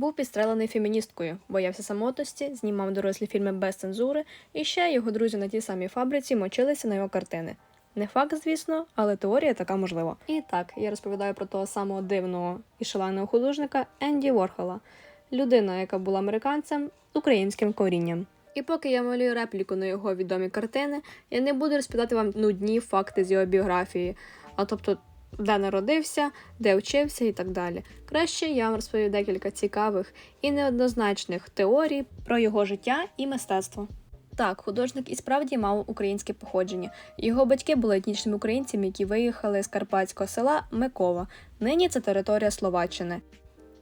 Був підстрелений феміністкою, боявся самотності, знімав дорослі фільми без цензури, і ще його друзі на тій самій фабриці мочилися на його картини. Не факт, звісно, але теорія така можлива. І так, я розповідаю про того самого дивного і шаленого художника Енді Ворхола, людина, яка була американцем з українським корінням. І поки я малюю репліку на його відомі картини, я не буду розповідати вам нудні факти з його біографії, а тобто, де народився, де вчився і так далі. Краще я вам розповів декілька цікавих і неоднозначних теорій про його життя і мистецтво. Так, художник і справді мав українське походження. Його батьки були етнічними українцями, які виїхали з карпатського села Микова. Нині це територія Словаччини.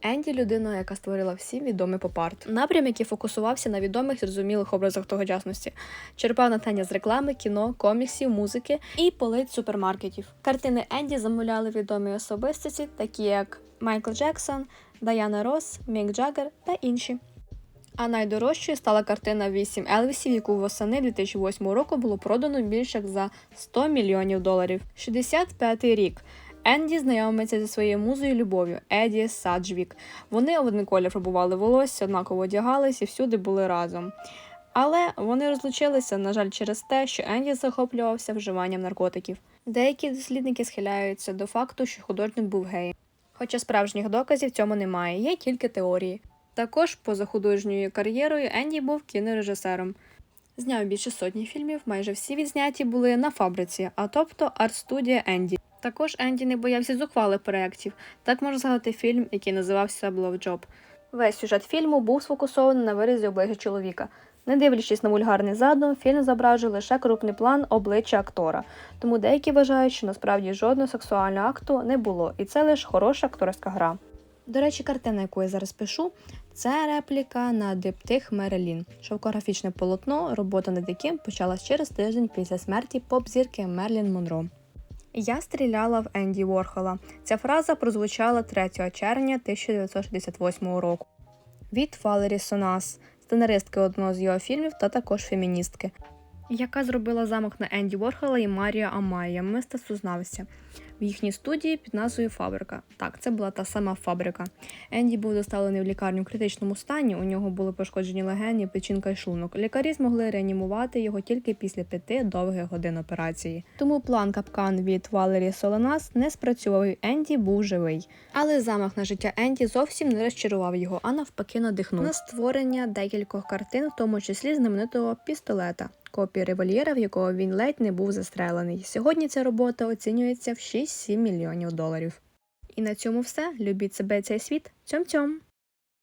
Енді людина, яка створила всім відомий поп-арт. Напрям, який фокусувався на відомих зрозумілих образах тогочасності, черпав натхнення з реклами, кіно, коміксів, музики і полиць супермаркетів. Картини Енді замовляли відомі особистості, такі як Майкл Джексон, Даяна Росс, Мік Джаггер та інші. А найдорожчою стала картина «Вісім Елвісів, яку восени 2008 року було продано більше як за 100 мільйонів доларів. 65-й рік. Енді знайомиться зі своєю музою любов'ю Еді Саджвік. Вони один колір фарбували волосся, однаково одягались і всюди були разом. Але вони розлучилися, на жаль, через те, що Енді захоплювався вживанням наркотиків. Деякі дослідники схиляються до факту, що художник був геєм. Хоча справжніх доказів цьому немає, є тільки теорії. Також поза художньою кар'єрою Енді був кінорежисером. Зняв більше сотні фільмів, майже всі відзняті були на фабриці, а тобто арт-студія Енді. Також Енді не боявся зухвалих проєктів. Так можна згадати фільм, який називався Blowjob. Весь сюжет фільму був сфокусований на виразі обличчя чоловіка. Не дивлячись на вульгарний задум, фільм зображує лише крупний план обличчя актора. Тому деякі вважають, що насправді жодного сексуального акту не було, і це лише хороша акторська гра. До речі, картина, яку я зараз пишу, це репліка на диптих Мерелін, шовкографічне полотно, робота над яким почалась через тиждень після смерті поп-зірки Мерлін Монро. Я стріляла в Енді Ворхола. Ця фраза прозвучала 3 червня 1968 року. Від Валері Сонас, сценаристки одного з його фільмів та також феміністки, яка зробила замок на Енді Ворхола і Марія Амая, мистецтвознавця в їхній студії під назвою Фабрика. Так, це була та сама фабрика. Енді був доставлений в лікарню в критичному стані. У нього були пошкоджені легені, печінка і шлунок. Лікарі змогли реанімувати його тільки після п'яти довгих годин операції. Тому план капкан від Валері Солонас не спрацював. і Енді був живий. Але замах на життя Енді зовсім не розчарував його, а навпаки надихнув на створення декількох картин, в тому числі знаменитого пістолета. Копії револьєра, в якого він ледь не був застрелений. Сьогодні ця робота оцінюється в 6-7 мільйонів доларів. І на цьому все. Любіть себе цей світ. Цьом-цьом!